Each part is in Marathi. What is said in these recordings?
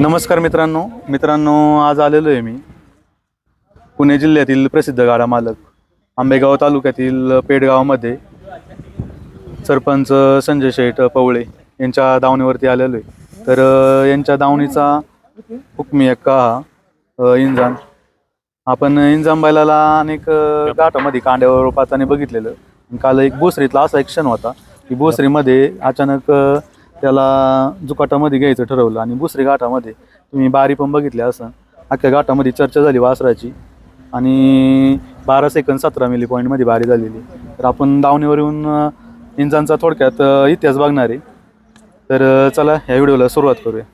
नमस्कार मित्रांनो. मित्रांनो आज आलेलो आहे मी. पुणे जिल्ह्यातील प्रसिद्ध गाडा मालक आंबेगाव तालुक्यातील पेडगावमध्ये सरपंच संजय शेठ पवळे यांच्या दावणीवरती आलेलो आहे तर यांच्या दावणीचा हुकमी एक्का हा इंजान आपण इंजाम बैलाला अनेक गाठामध्ये कांड्यावर पाताने बघितलेलं. काल एक भोसरीतला असा एक क्षण होता की बोसरीमध्ये अचानक त्याला जुकाटामध्ये घ्यायचं ठरवलं आणि बुसरी घाटामध्ये तुम्ही बारी पण बघितले असं. अख्ख्या घाटामध्ये चर्चा झाली वासराची आणि बारा सेकंद सतरा मिली पॉईंटमध्ये बारी झालेली. तर आपण दावणीवर येऊन इंजांचा थोडक्यात इतिहास बघणार. आहे तर चला ह्या व्हिडिओला सुरुवात करूया.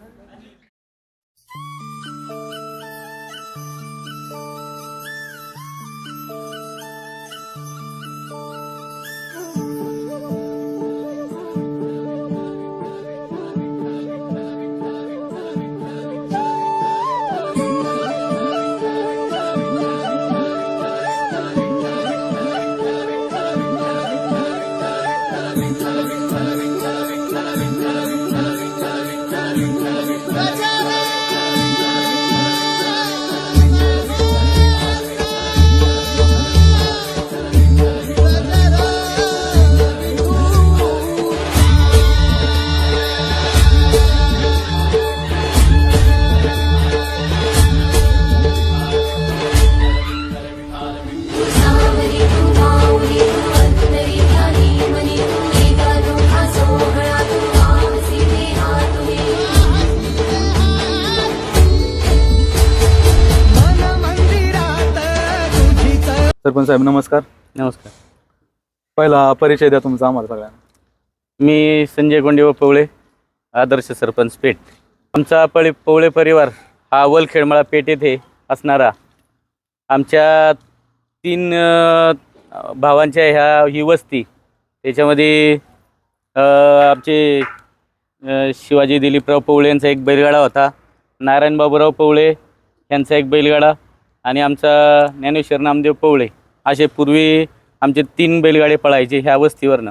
सरपंच साहेब नमस्कार. नमस्कार. पहिला परिचय द्या तुमचा आम्हाला सगळ्यांना. मी संजय गोंडे व पवळे आदर्श सरपंच पेठ. आमचा पळे पवळे परिवार हा वलखेडमळा पेठ येथे असणारा. आमच्या तीन अ, भावांच्या ह्या ही वस्ती त्याच्यामध्ये अ, आमचे अ, शिवाजी दिलीपराव पवळे यांचा एक बैलगाडा होता. नारायण बाबूराव पवळे यांचा एक बैलगाडा. आणि आमचा ज्ञानेश्वर नामदेव पवळे असे पूर्वी आमचे तीन बैलगाडे पळायचे ह्या वस्तीवरनं.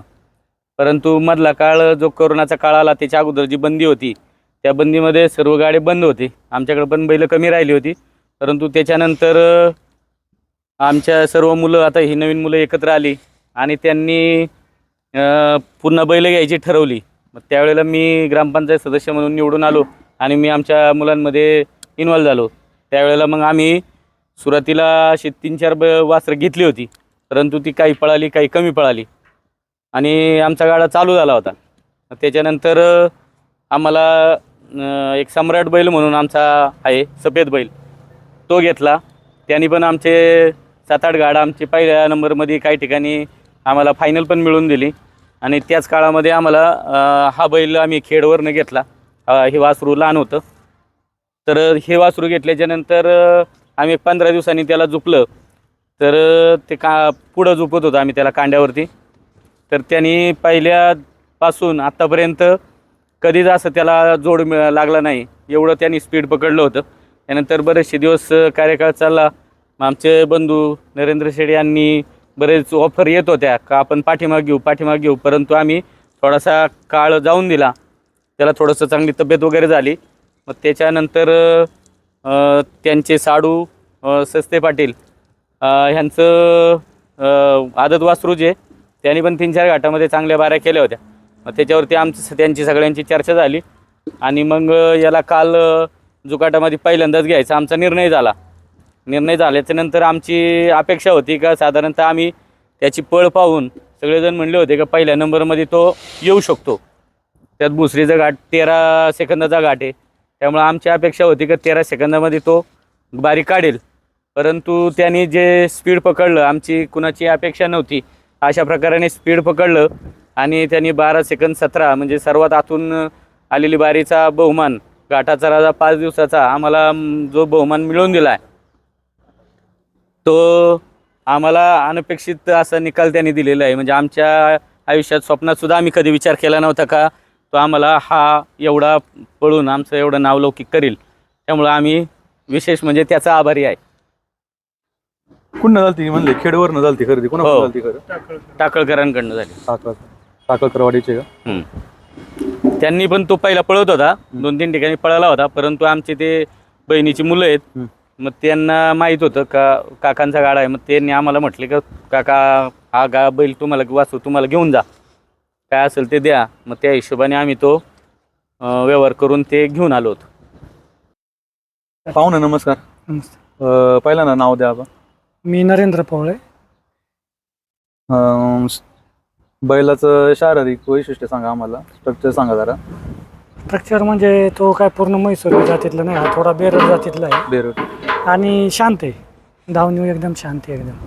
परंतु मधला काळ जो कोरोनाचा काळ आला त्याच्या अगोदर जी बंदी होती त्या बंदीमध्ये सर्व गाडे बंद होते. आमच्याकडे पण बैलं कमी राहिली होती. परंतु त्याच्यानंतर आमच्या सर्व मुलं आता ही नवीन मुलं एकत्र आली आणि त्यांनी पूर्ण पुन्हा घ्यायची ठरवली. मग त्यावेळेला मी ग्रामपंचायत सदस्य म्हणून निवडून आलो आणि मी आमच्या मुलांमध्ये इन्व्हॉल्व झालो. त्यावेळेला मग आम्ही सुरुवातीला अशी तीन चार ब वासरं घेतली होती परंतु ती काही पळाली काही कमी पळाली. आणि आमचा गाडा चालू झाला होता. त्याच्यानंतर आम्हाला एक सम्राट बैल म्हणून आमचा आहे सफेद बैल. तो घेतला. त्यांनी पण आमचे सात आठ गाडा आमचे पहिल्या नंबरमध्ये काही ठिकाणी आम्हाला फायनल पण मिळवून दिली. आणि त्याच काळामध्ये आम्हाला हा बैल आम्ही खेडवरनं घेतला. हे वासरू लहान होतं. तर हे वासरू घेतल्याच्यानंतर आम्ही पंधरा दिवसांनी त्याला झोपलं तर ते का पुढं झोपत होतं आम्ही त्याला कांड्यावरती. तर त्यांनी पहिल्यापासून आत्तापर्यंत कधीच असं त्याला जोड मिळ लागला नाही. एवढं त्यांनी स्पीड पकडलं होतं. त्यानंतर बरेचसे दिवस कार्यकाळ चालला. मग आमचे बंधू नरेंद्र शेडे यांनी बरेच ऑफर येत होत्या. का आपण पाठीमाग घेऊ पाठीमाग घेऊ. परंतु आम्ही थोडासा काळ जाऊन दिला. त्याला थोडंसं चांगली तब्येत वगैरे झाली. मग त्याच्यानंतर त्यांचे साडू सस्ते पाटील ह्यांचं आदत वासरू जे त्यांनी पण तीन चार घाटामध्ये चांगल्या बाऱ्या केल्या होत्या. मग त्याच्यावरती आमची त्यांची सगळ्यांची चर्चा झाली. आणि मग याला काल जुकाटामध्ये पहिल्यांदाच घ्यायचा आमचा निर्णय झाला. निर्णय झाल्याच्यानंतर आमची अपेक्षा होती का साधारणतः आम्ही त्याची पळ पाहून सगळेजण म्हणले होते का पहिल्या नंबरमध्ये तो येऊ शकतो. त्यात भुसरीचा घाट तेरा सेकंदाचा घाट आहे. त्यामुळे आमची अपेक्षा होती का तेरा सेकंदामध्ये तो बारी काढेल. परंतु त्याने जे स्पीड पकडलं आमची कुणाची अपेक्षा नव्हती. अशा प्रकाराने स्पीड पकडलं आणि त्यांनी बारा सेकंद सतरा म्हणजे सर्वात आतून आलेली बारीचा बहुमान घाटाचा राजा पाच दिवसाचा आम्हाला जो बहुमान मिळवून दिला आहे तो आम्हाला अनपेक्षित असा निकाल त्यांनी दिलेला आहे. म्हणजे आमच्या आयुष्यात स्वप्नातसुद्धा आम्ही कधी विचार केला नव्हता का तो आम्हाला हा एवढा पळून आमचं एवढं नावलौकिक करील. त्यामुळं आम्ही विशेष म्हणजे त्याचा आभारी आहे. कुठनं झालती म्हणले? खेडवरनं झालती खरेदी? कोणाकडून हो. झालती खरं? टाकळकरांकडनं झाली. साखर साखरकरवाडीचे का? हम्म. त्यांनी पण तो पहिला पळत होता. दोन तीन ठिकाणी पळाला होता. परंतु आमचे ते बहिणीची मुलं आहेत. मग त्यांना माहीत होतं का काकांचा गाडा आहे. मग त्यांनी आम्हाला म्हटले का काका हा गा बैल तुम्हाला वाचू तुम्हाला घेऊन जा. काय असेल ते द्या. मग त्या हिशोबाने आम्ही तो व्यवहार करून ते घेऊन आलो होतो. पाहुणे नमस्कार. नमस्ते. अं, पहिल्यांदा नाव द्या आपण मी नरेंद्र पवळे. अं, बैलाचं शारीरिक वैशिष्ट्य सांगा आम्हाला. स्ट्रक्चर सांगा जरा. स्ट्रक्चर म्हणजे तो काय पूर्ण म्हैसूर जातीतला नाही हा थोडा बेरड जातीतला आहे. बेरोट आणि शांत आहे. धावणी एकदम शांत आहे एकदम.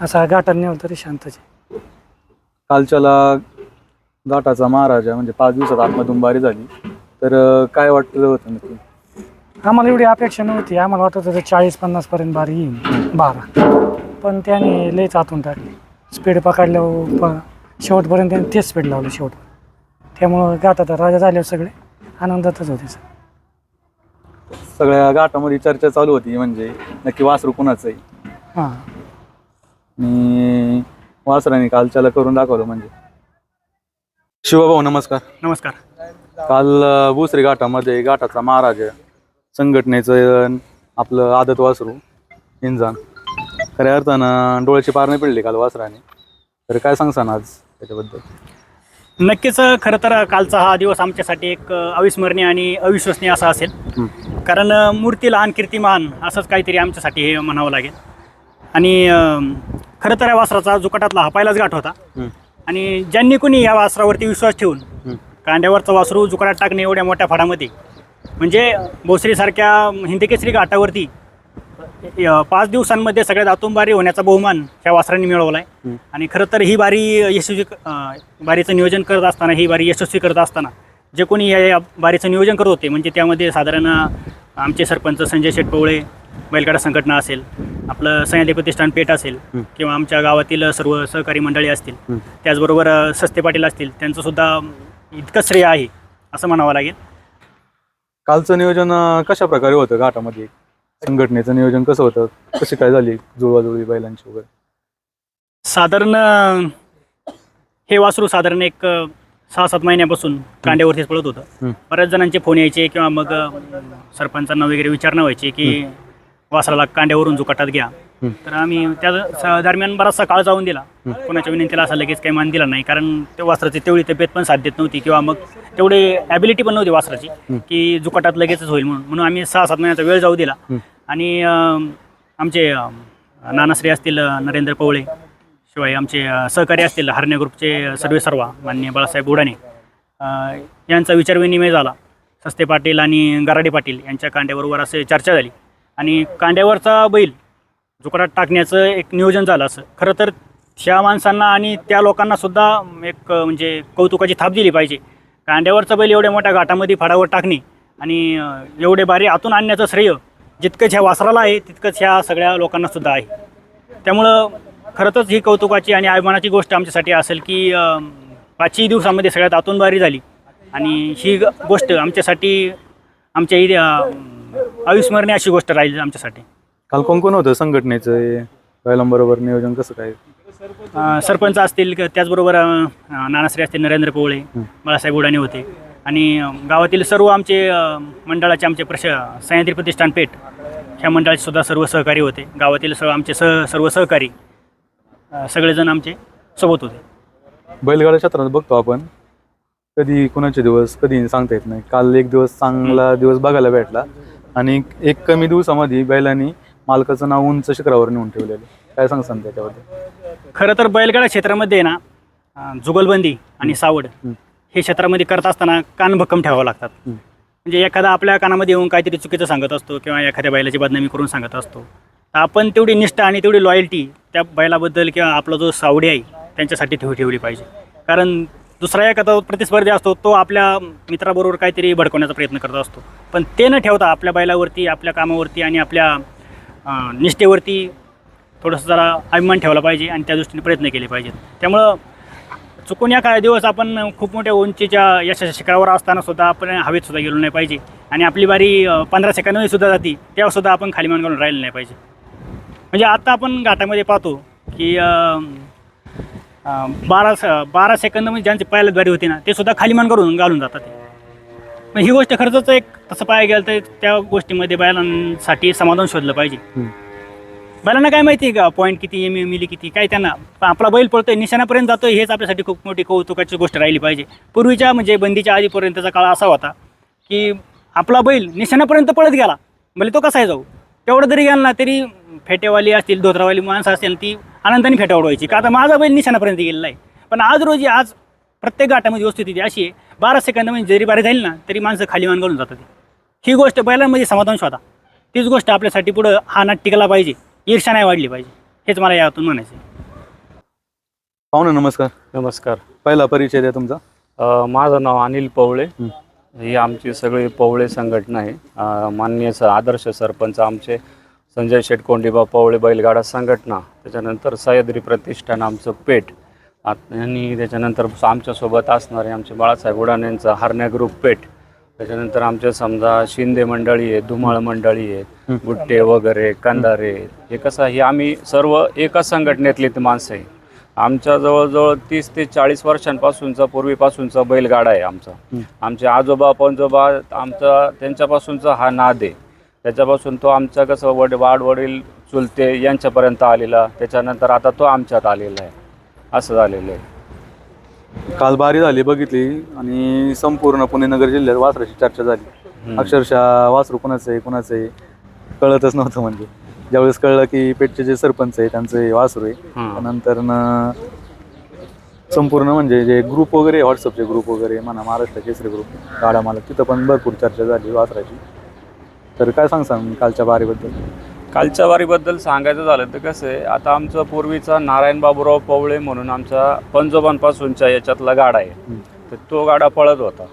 असा गाठात नेवला तरी शांतच आहे. कालच्याला घाटाचा महाराजा म्हणजे पाच दिवसात आतमधून बारी झाली. तर काय वाटलं होतं नक्की? आम्हाला एवढी अपेक्षा नव्हती. आम्हाला वाटत होतं चाळीस पन्नासपर्यंत बारी येईल. बारा. पण त्याने लयच आतून टाकली. स्पीड पकडल्यावर प शेवटपर्यंत त्याने तेच स्पीड लावलं शेवट. त्यामुळं गाठात राजा झाल्यावर सगळे आनंदातच होते सर सगळ्या घाटामध्ये चर्चा चालू होती म्हणजे नक्की वासरू कुणाचं आहे हां. आणि वासराने कालच्याला करून दाखवलं म्हणजे. शिवभाऊ नमस्कार. नमस्कार. काल भुसरी घाटामध्ये घाटाचा महाराजा संघटनेचं अं, आपलं आदत वासरू इंजान खऱ्या अर्थानं डोळ्याची पार नाही पडली काल वासराने. तर काय सांगसान आज त्याच्याबद्दल? नक्कीच खरं तर कालचा हा दिवस आमच्यासाठी एक अविस्मरणीय आणि अविश्वसनीय असा असेल. हं. कारण अ, मूर्ती लहान कीर्ती महान असंच काहीतरी आमच्यासाठी हे म्हणावं लागेल. आणि अ, खरं तर या वासराचा जुकाटातला हा पहिलाच गाठ होता. हं. आणि ज्यांनी कोणी या वासरावरती विश्वास ठेवून. कांड्यावरचं वासरू जुकाटात टाकणे एवढ्या मोठ्या फाडामध्ये म्हणजे भोसरीसारख्या हिंदकेसरी घाटावरती पाच दिवसांमध्ये सगळ्यात आतुंबारी होण्याचा बहुमान ह्या वासरांनी मिळवला आहे. आणि खरं तर ही बारी यशस्वी बारीचं नियोजन करत असताना ही बारी यशस्वी करत असताना जे कोणी या बारीचं नियोजन करत होते म्हणजे त्यामध्ये साधारण आमचे सरपंच संजय शेठ पवळे बैलगाडा संघटना असेल आपलं सह्याद्री प्रतिष्ठान पेठ असेल. किंवा आमच्या गावातील सर्व सहकारी मंडळी असतील. त्याचबरोबर सस्ते पाटील असतील त्यांचंसुद्धा इतकं श्रेय आहे असं म्हणावं लागेल. कालचं नियोजन कशा प्रकारे होतं घाटामध्ये? संघटनेचं नियोजन कसं होतं? कशी काय झाली जुळवाजुळवी बैलांची वगैरे? साधारण हे वासरू साधारण एक सहा सात महिन्यापासून कांड्यावरतीच पळत होतं. बऱ्याच जणांचे फोन यायचे किंवा मग सरपंचांना वगैरे विचारणं व्हायची की वासराला कांड्यावरून जुकाटात घ्या. तर आम्ही त्या स- दरम्यान बराचसा काळ जाऊन दिला. कोणाच्या विनंतीला असा लगेच काही मान दिला नाही. कारण ते वासराची तेवढी तब्येत पण साथ देत नव्हती किंवा मग तेवढी ॲबिलिटी पण नव्हती वासराची की जुकाटात लगेचच होईल म्हणून. म्हणून आम्ही सहा सात महिन्याचा वेळ जाऊ दिला. आणि अ, आमचे अ, नानाश्री असतील अ, नरेंद्र पवळे शिवाय आमचे अ, सहकारी असतील हरणे ग्रुपचे सर्वे सर्वा माननीय बाळासाहेब बुडाणे अ, यांचा विचारविनिमय झाला. सस्ते पाटील आणि गराडे पाटील यांच्या कांड्याबरोबर असे चर्चा झाली. आणि कांड्यावरचा बैल जुकडात टाकण्याचं एक नियोजन झालं असं. खरं तर त्या माणसांना आणि त्या लोकांना सुद्धा एक म्हणजे कौतुकाची थाप दिली पाहिजे. कांड्यावरचा बैल एवढ्या मोठ्या घाटामध्ये फाडावर टाकणे आणि एवढे बारी आतून आणण्याचं श्रेय जितकंच ह्या वासराला आहे तितकंच ह्या सगळ्या लोकांना सुद्धा आहे. त्यामुळं खरंच ही कौतुकाची आणि अभिमानाची गोष्ट आमच्यासाठी असेल की पाचही दिवसामध्ये सगळ्यात आतून बारी झाली. आणि ही ग- गोष्ट आमच्यासाठी आमच्या इथे अविस्मरणीय अशी गोष्ट राहील आमच्यासाठी. काल कोण कोण होतं संघटनेचं? बैलांबरोबर नियोजन कसं काय? अ, सरपंच असतील क- त्याचबरोबर अ, नानाश्री असतील नरेंद्र पोवळे हं. बाळासाहेब उडाणे होते. आणि अ, गावातील सर्व आमचे अ, मंडळाचे आमचे प्रश सह्याद्री प्रतिष्ठान पेठ ह्या मंडळाचे सुद्धा सर्व सहकारी होते. गावातील सर्व आमचे सह सर्व सहकारी अ, सगळेजण आमचे सोबत होते. बैलगाडा क्षेत्रात बघतो आपण. कधी कुणाचे दिवस कधी सांगता येत नाही. काल एक दिवस चांगला दिवस बघायला भेटला. आणि एक कमी दिवसामध्ये बैलांनी मालकाचं नाव उंच शिखरावर नेऊन ठेवलेलं काय सांगसान त्याच्याबद्दल? खरं तर बैलगाडा क्षेत्रामध्ये आहे ना अ, जुगलबंदी आणि सावड हं. हे क्षेत्रामध्ये करत असताना कान भक्कम ठेवावं लागतात. हं. म्हणजे एखादा आपल्या कानामध्ये येऊन काहीतरी चुकीचं सांगत असतो किंवा एखाद्या बैलाची बदनामी करून सांगत असतो तर आपण तेवढी निष्ठा आणि तेवढी लॉयल्टी त्या बैलाबद्दल किंवा आपला जो सावडी आहे त्यांच्यासाठी ठेव ठेवली पाहिजे. कारण दुसरा एखादा प्रतिस्पर्धी असतो तो आपल्या मित्राबरोबर काहीतरी भडकवण्याचा प्रयत्न करत असतो. पण ते न ठेवता आपल्या बैलावरती आपल्या कामावरती आणि आपल्या निष्ठेवरती थोडंसं जरा अभिमान ठेवला पाहिजे आणि त्या दृष्टीने प्रयत्न केले पाहिजेत. त्यामुळं चुकून या काही दिवस आपण खूप मोठ्या उंचीच्या यशाच्या शिखरावर असताना सुद्धा आपण हवेत सुद्धा गेलो नाही पाहिजे. आणि आपली बारी पंधरा सेकंदमध्ये सुद्धा जाती तेव्हा सुद्धा आपण खाली मान घालून राहिलं नाही पाहिजे. म्हणजे आता आपण घाटामध्ये पाहतो की बारा स बारा सेकंद म्हणजे ज्यांची पहिल्या द्वारी होती ना ते सुद्धा खाली मान करून घालून जातात पण ही गोष्ट खर्चाचं एक तसं पाहायला गेलं तर त्या गोष्टीमध्ये बैलांसाठी समाधान शोधलं पाहिजे. बैलांना काय माहिती आहे का? पॉईंट किती एम मिली किती? काय त्यांना आपला बैल पळतोय निशाणापर्यंत जातोय हेच आपल्यासाठी खूप मोठी कौतुकाची गोष्ट राहिली पाहिजे. पूर्वीच्या म्हणजे बंदीच्या आधीपर्यंतचा काळ असा होता की आपला बैल निशाणापर्यंत पळत गेला म्हणजे तो कसा आहे जाऊ तेवढं जरी गेला ना तरी फेटेवाली असतील धोत्रावाली माणसं असतील ती आनंदाने फेटा उडवायची. का आता माझा बैल निशाणापर्यंत गेलेला आहे. पण आज रोजी आज प्रत्येक गाठामध्ये वस्तुस्थिती अशी आहे बारा सेकंद म्हणजे जरी बारी झाली ना तरी माणसं खाली मान घालून जातात. ही गोष्ट बैलांमध्ये समाधान शोधा. तीच गोष्ट आपल्यासाठी पुढं हा नाट टिकला पाहिजे. ईर्षा नाही वाढली पाहिजे. हेच मला यातून म्हणायचं. पाहुणे नमस्कार. नमस्कार. पहिला परिचय द्या तुमचा. अ, माझं नाव अनिल पवळे. हं. आमची सगळी पवळे संघटना आहे. अ, माननीय स आदर्श सरपंच आमचे संजय शेट कोंडीबा पवळे बैलगाडा संघटना त्याच्यानंतर सह्याद्री प्रतिष्ठान आमचं पेठ आणि त्याच्यानंतर आमच्यासोबत असणारे आमचे बाळासाहेब उडाण्यांचा हरण्या ग्रुप पेठ त्याच्यानंतर आमचे समजा शिंदे मंडळी आहे धुमाळ मंडळी आहेत गुट्टे वगैरे कंदारे हे कसं आहे, हे आम्ही सर्व एकाच संघटनेतले ते माणसं आहे. आमच्या जवळजवळ तीस ते चाळीस वर्षांपासूनचा पूर्वीपासूनचा बैलगाडा आहे आमचा. आमचे आजोबा पणजोबा आमचा त्यांच्यापासूनचा हा नाद आहे. त्याच्यापासून तो आमचा कसं वड वाडवडील चुलते यांच्यापर्यंत आलेला. त्याच्यानंतर आता तो आमच्यात आलेला आहे. असं झालेलं आहे. काल बारी झाली बघितली आणि संपूर्ण पुणे नगर जिल्ह्यात वासराची चर्चा झाली. अक्षरशः वासरू कुणाचं आहे कुणाचं आहे कळतच नव्हतं म्हणजे. ज्यावेळेस कळलं की पेठचे जे सरपंच आहे त्यांचं हे वासरू आहे. नंतर न संपूर्ण म्हणजे जे ग्रुप वगैरे व्हॉट्सअपचे ग्रुप वगैरे म्हणा महाराष्ट्र केसरी ग्रुप गाडा मला तिथं पण भरपूर चर्चा झाली वासराची. तर काय सांग सांग कालच्या बारीबद्दल कालच्या वारीबद्दल सांगायचं झालं तर कसं आहे आता आमचं पूर्वीचा नारायण बाबूराव पवळे म्हणून आमचा पंजोबांपासूनच्या याच्यातला गाडा आहे. तर तो गाडा पळत होता.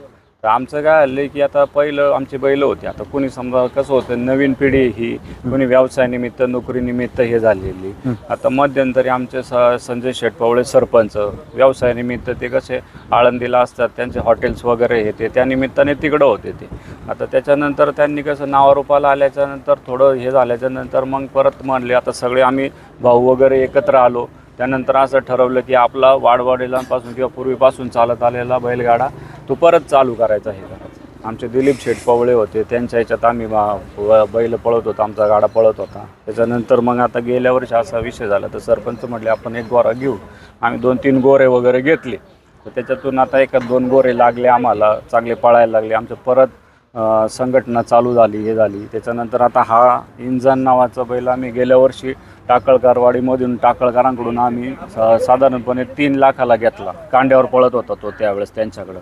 तर आमचं काय झालं की आता पहिलं आमची बैलं होती. आता कोणी समजा कसं होतं नवीन पिढी ही कोणी व्यवसायानिमित्त नोकरीनिमित्त हे झालेली. आता मध्यंतरी आमचे स संजय शेठ पवळे सरपंच व्यवसायानिमित्त ते कसे आळंदीला असतात त्यांचे हॉटेल्स वगैरे हे ते त्या निमित्ताने तिकडं होते ते. आता त्याच्यानंतर त्यांनी कसं नावारूपाला आल्याच्यानंतर थोडं हे झाल्याच्यानंतर मग परत म्हणले आता सगळे आम्ही भाऊ वगैरे एकत्र आलो. त्यानंतर असं ठरवलं की आपला वाडवडिलांपासून किंवा पूर्वीपासून चालत आलेला बैलगाडा तो परत चालू करायचा हे आमचे दिलीप शेठ पवळे होते त्यांच्या ह्याच्यात आम्ही बैल पळत होता आमचा गाडा पळत होता. त्याच्यानंतर मग आता गेल्या वर्षी असा विषय झाला तर सरपंच म्हटले आपण एक गोरा घेऊ. आम्ही दोन तीन गोरे वगैरे घेतले. तर त्याच्यातून आता एका दोन गोरे लागले आम्हाला चांगले पळायला लागले. आमचं परत संघटना चालू झाली हे झाली. त्याच्यानंतर आता हा इंजन नावाचा बैल आम्ही गेल्या वर्षी टाकळकारवाडीमधून टाकळकरांकडून आम्ही सा- साधारणपणे तीन लाखाला घेतला. कांड्यावर पळत होता तो त्यावेळेस त्यांच्याकडं.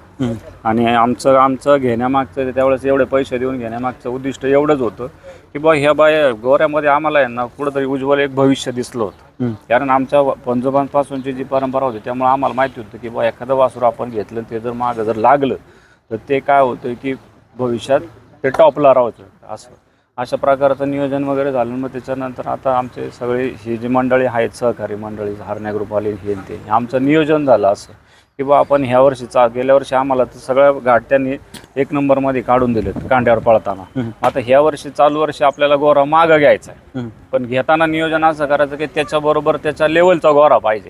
आणि आमचं आमचं घेण्यामागचं त्यावेळेस एवढे पैसे देऊन घेण्यामागचं उद्दिष्ट एवढंच होतं की बा ह्या बाय गोऱ्यामध्ये आम्हाला आहे ना कुठंतरी उज्ज्वल एक भविष्य दिसलं होतं. कारण आमच्या पंजोबांपासूनची जी परंपरा होती त्यामुळे आम्हाला माहिती होतं की बा एखादं वासरू आपण घेतलं आणि ते जर मागं जर लागलं तर ते काय होतं की भविष्यात ते टॉपला राहायचं असं. अशा प्रकारचं नियोजन वगैरे झालं. मग त्याच्यानंतर आता आमचे सगळे ही जी मंडळी आहेत सहकारी मंडळी हरण्या ग्रुपवाले हे ते आमचं नियोजन झालं असं. की बा आपण ह्या वर्षी चा गेल्या वर्षी आम्हाला तर सगळ्या घाट त्यांनी एक नंबरमध्ये काढून दिलेत कांड्यावर पळताना. आता ह्या वर्षी चालू वर्षी आपल्याला गोरा मागं घ्यायचा आहे पण घेताना नियोजन असं करायचं की त्याच्याबरोबर त्याच्या लेवलचा गोरा पाहिजे.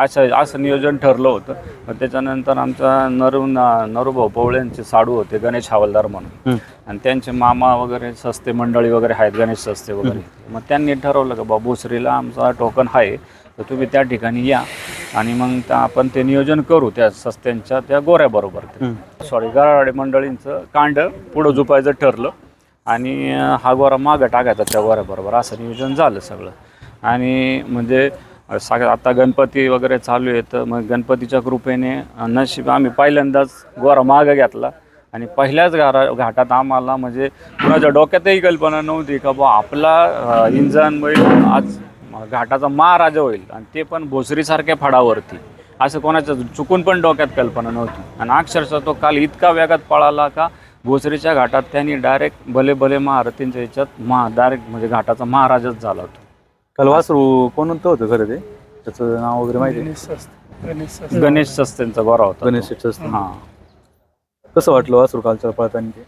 असं असं नियोजन ठरलं होतं. मग त्याच्यानंतर आमचा नरू न- नरूभाऊ पवळ्यांचे साडू होते गणेश हवालदार म्हणून. आणि त्यांचे मामा वगैरे सस्ते मंडळी वगैरे आहेत गणेश सस्ते वगैरे. मग त्यांनी ठरवलं का बाबा भोसरीला आमचा टोकन आहे तर तुम्ही त्या ठिकाणी या. आणि मग आपण ते नियोजन करू त्या सस्त्यांच्या त्या गोऱ्याबरोबर सॉरी गराडे मंडळींचं कांड पुढं झुपायचं ठरलं. आणि हा गोरा मागं टाकायचा त्या गोऱ्याबरोबर. असं नियोजन झालं सगळं. आणि म्हणजे सग आता गणपती वगैरे चालू आहे तर मग गणपतीच्या कृपेने नशीब आम्ही पहिल्यांदाच गोरा मागं घेतला. आणि पहिल्याच घारा घाटात आम्हाला म्हणजे कुणाच्या डोक्यातही कल्पना नव्हती का बा आपला इंजन बैल आज घाटाचा महाराजा होईल आणि ते पण भोसरीसारख्या फडावरती असं कोणाच्या चुकून पण डोक्यात कल्पना नव्हती. आणि अक्षरशः तो काल इतका वेगात पळाला का भोसरीच्या घाटात त्यांनी डायरेक्ट भले भले महारथींच्या ह्याच्यात महा डायरेक्ट म्हणजे घाटाचा महाराजच झाला होता. काल वासरू कोणतं होतं खरं ते? त्याचं नाव वगैरे माहिती आहे? गणेश. गणेश सस्तेंचा गोरा होता. गणेश असतं. हा. कसं वाटलं वासरू कालच्या पळताना ते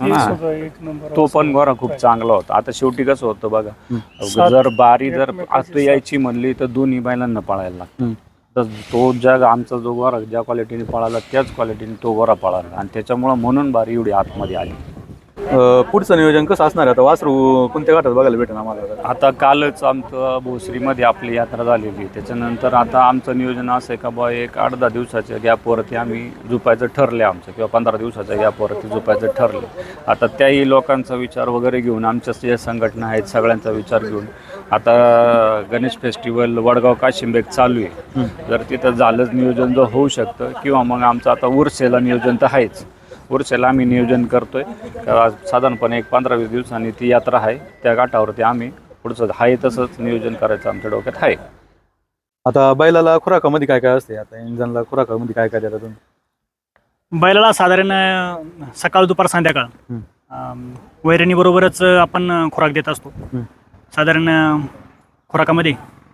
ते हा. सुद्धा एक नंबर तो पण गोरा खूप चांगला होता. आता शेवटी कसं होतं बघा सात जर बारी जर एकमेकांची आता यायची म्हणली तर दोन्ही बैलांना पळायला लागतं. तर तो ज्या आमचा जो गोरा ज्या क्वालिटीने पळाला त्याच क्वालिटीने तो गोरा पळाला. आणि त्याच्यामुळं म्हणून बारी एवढी आतमध्ये आली. अं, पुढचं नियोजन कसं असणार आहे? आता वासरू कोणत्या घाटात बघायला भेटेल आम्हाला? आता? आता कालच आमचं भोसरीमध्ये आपली यात्रा झालेली आहे. त्याच्यानंतर आता आमचं नियोजन असं आहे का बा एक आठ दहा दिवसाच्या गॅपवरती आम्ही झुपायचं ठरले आमचं किंवा पंधरा दिवसाच्या गॅपवरती झुपायचं ठरले आता त्याही लोकांचा विचार वगैरे घेऊन आमच्या ज्या संघटना आहेत सगळ्यांचा विचार घेऊन आता गणेश फेस्टिवल वडगाव काशिंबेक चालू आहे. जर तिथं झालंच नियोजन जर होऊ शकतं किंवा मग आमचं आता उर्सेला नियोजन तर आहेच. उर्सेला आम्ही नियोजन करतोय. साधारणपणे एक पंधरा वीस दिवसांनी ती यात्रा आहे. त्या घाटावरती आम्ही पुढचं आहे तसंच नियोजन करायचं आमच्या डोक्यात आहे. आता बैलाला खुराकामध्ये काय काय असते? आता इंजनला खुराकामध्ये काय काय देतात तुम्ही? बैलाला साधारण अं, सकाळ दुपार संध्याकाळ. हं. अं, वैरणीबरोबरच आपण अं, खुराक देत असतो. हं. साधारण अं, खुराकामध्ये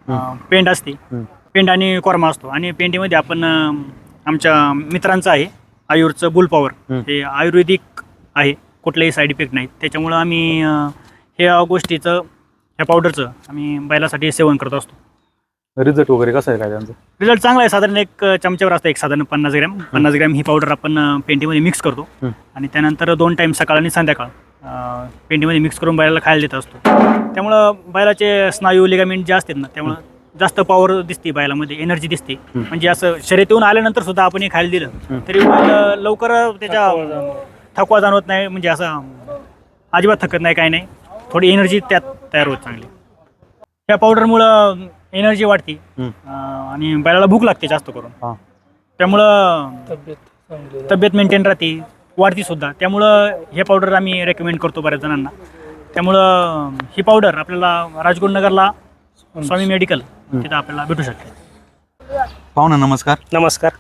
अं, पेंड असते. हं. पेंड आणि कोरमा असतो. आणि पेंडीमध्ये आपण अं, आमच्या मित्रांचं आहे. आयुर्चं बुल पॉवर हं. हे आयुर्वेदिक आहे कुठलेही साईड इफेक्ट नाहीत त्याच्यामुळं आम्ही अं, ह्या गोष्टीचं ह्या पावडरचं आम्ही बैलासाठी सेवन करत असतो. रिझल्ट वगैरे कसं आहे काय त्यांचं? रिझल्ट चांगला आहे. साधारण एक अ, चमच्यावर असतं एक साधारण पन्नास ग्रॅम. पन्नास ग्रॅम ही पावडर आपण अ, पेंटीमध्ये मिक्स करतो. हं. आणि त्यानंतर दोन टाईम सकाळ आणि संध्याकाळ अ, पेंटीमध्ये मिक्स करून बैलाला खायला देत असतो. त्यामुळं बैलाचे स्नायू लिगामेंट जे असतात ना त्यामुळं जास्त पॉवर दिसते बैलामध्ये एनर्जी दिसते. म्हणजे असं शर्यतीहून आल्यानंतर सुद्धा आपण हे खायला दिलं तरी बैल लवकर त्याच्या थकवा जाणवत नाही. म्हणजे असं अजिबात थकत नाही काय नाही. थोडी एनर्जी त्यात तयार होत चांगली. या पावडरमुळं एनर्जी वाढते. आणि बैलाला भूक लागते जास्त करून. त्यामुळं तब्येत मेंटेन राहते. वाढती सुद्धा. त्यामुळं हे पावडर आम्ही रेकमेंड करतो बऱ्याच जणांना. त्यामुळं ही पावडर आपल्याला राजगुरुनगरला स्वामी मेडिकल तिथं आपल्याला भेटू शकते. पाहुणा नमस्कार. नमस्कार.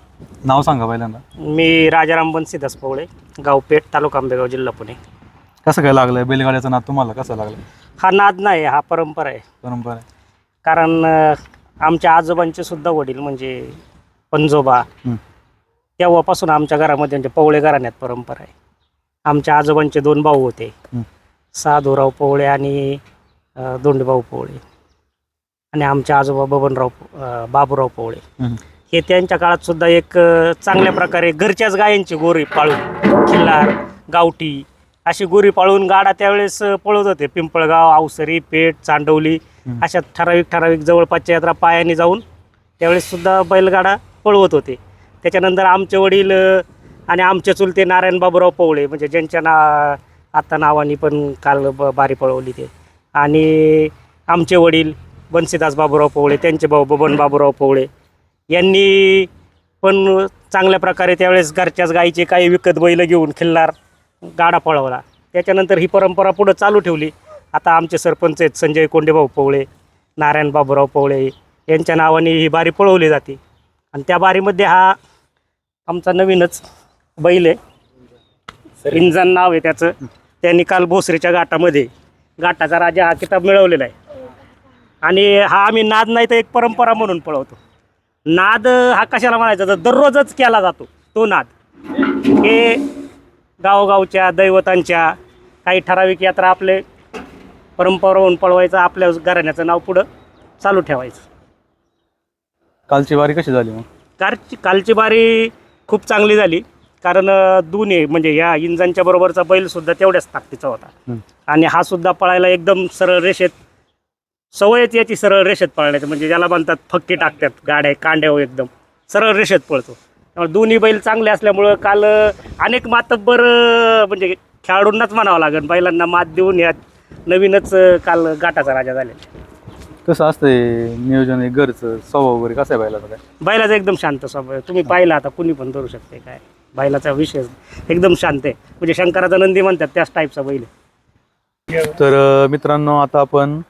नाव सांगा पहिल्यांदा. मी राजाराम बनसीदास पवळे गाव पेठ तालुका आंबेगाव जिल्हा पुणे. कसं काय लागलंय? बैलगाड्याचा नाद तुम्हाला कसं लागलं? हा नाद नाही हा परंपरा आहे. परंपरा आहे. कारण अं, आमच्या आजोबांचे सुद्धा वडील म्हणजे पंजोबा हं. तेव्हापासून आमच्या घरामध्ये म्हणजे पवळे घराण्यात परंपरा आहे. आमच्या आजोबांचे दोन भाऊ होते. हं. साधूराव पवळे आणि अं, दोंडेभाऊ पवळे. आणि आमचे आजोबा बबनराव अं, बाबूराव पवळे हं. हे त्यांच्या काळात सुद्धा एक अं, चांगल्या प्रकारे घरच्याच गायांची गोरी पाळून खिल्लार गावठी अशी गोरी पाळून गाडा त्यावेळेस अं, पळवत होते पिंपळगाव अवसरी पेठ चांडवली. अशा ठराविक ठराविक जवळपासच्या यात्रा पायाने जाऊन त्यावेळेस सुद्धा बैलगाडा पळवत होते त्याच्यानंतर आमचे वडील अं, आणि आमचे चुलते नारायण बाबूराव पवळे म्हणजे ज्यांच्या ना आता नावाने पण काल ब बारी पळवली ते आणि आमचे वडील बन्सीदास बाबूराव पवळे त्यांचे भाऊ बबन बाबूराव पवळे. यांनी पण चांगल्या प्रकारे त्यावेळेस घरच्याच गाईचे काही विकत बैल घेऊन खिल्लार गाडा पळवला. त्याच्यानंतर ही परंपरा पुढं चालू ठेवली. आता आमचे सरपंच आहेत संजय कोंडेभाऊ पवळे नारायण बाबूराव पवळे यांच्या नावाने ही बारी पळवली जाते. आणि त्या बारीमध्ये हा आमचा नवीनच बैल आहे. इंजन नाव आहे त्याचं. त्यांनी काल भोसरीच्या घाटामध्ये घाटाचा राजा हा किताब मिळवलेला आहे. आणि हा आम्ही नाद नाही तर एक परंपरा म्हणून पळवतो. नाद हा कशाला म्हणायचा? तर दररोजच केला जातो तो नाद. हे गावोगावच्या दैवतांच्या काही ठराविक यात्रा आपले परंपरा म्हणून पळवायचं आपल्या घराण्याचं नाव पुढं चालू ठेवायचं. कालची वारी कशी झाली मग? कारची कालची बारी खूप चांगली झाली. कारण अं, दोन्ही म्हणजे या इंजनच्या बरोबरचा बैलसुद्धा तेवढ्याच ताकदीचा होता. आणि हा सुद्धा पळायला एकदम सरळ रेषेत सवयच याची सरळ रेषेत पळण्याची. म्हणजे ज्याला म्हणतात फक्की टाकतात गाड्या कांड्यावर एकदम. सरळ रेषेत पळतो. त्यामुळे दोन्ही बैल चांगले असल्यामुळं काल अनेक मातब्बर म्हणजे खेळाडूंनाच म्हणावं लागेल बैलांना मात देऊन या नवीनच काल गाठाचा राजा झालेला कसं असतंय नियोजन घरचं? स्वभाव वगैरे कसं आहे बैलाचा काय? बैलाचा एकदम शांत स्वभाव आहे. तुम्ही पाहिला आता कुणी पण धरू शकते काय? बैलाचा विषय एकदम शांत आहे. म्हणजे शंकराचा नंदी म्हणतात त्याच टाईपचा बैल आहे. तर अं, मित्रांनो आता आपण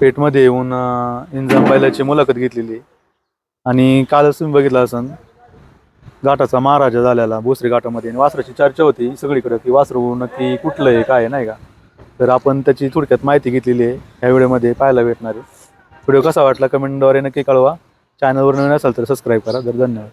पेठमध्ये येऊन इंजाम इंजन बैलाची मुलाखत घेतलेली. आणि कालच तुम्ही बघितलं असन घाटाचा महाराजा झालेला भोसरी घाटामध्ये. आणि वासराची चर्चा होती सगळीकडे की वासरू नक्की कुठलं आहे काय आहे, नाही का? तर आपण त्याची थोडक्यात माहिती घेतलेली आहे. ह्या व्हिडिओमध्ये पाहायला भेटणार आहे. व्हिडिओ कसा वाटला कमेंटद्वारे नक्की कळवा. चॅनलवर नवीन असाल तर सबस्क्राईब करा. तर धन्यवाद.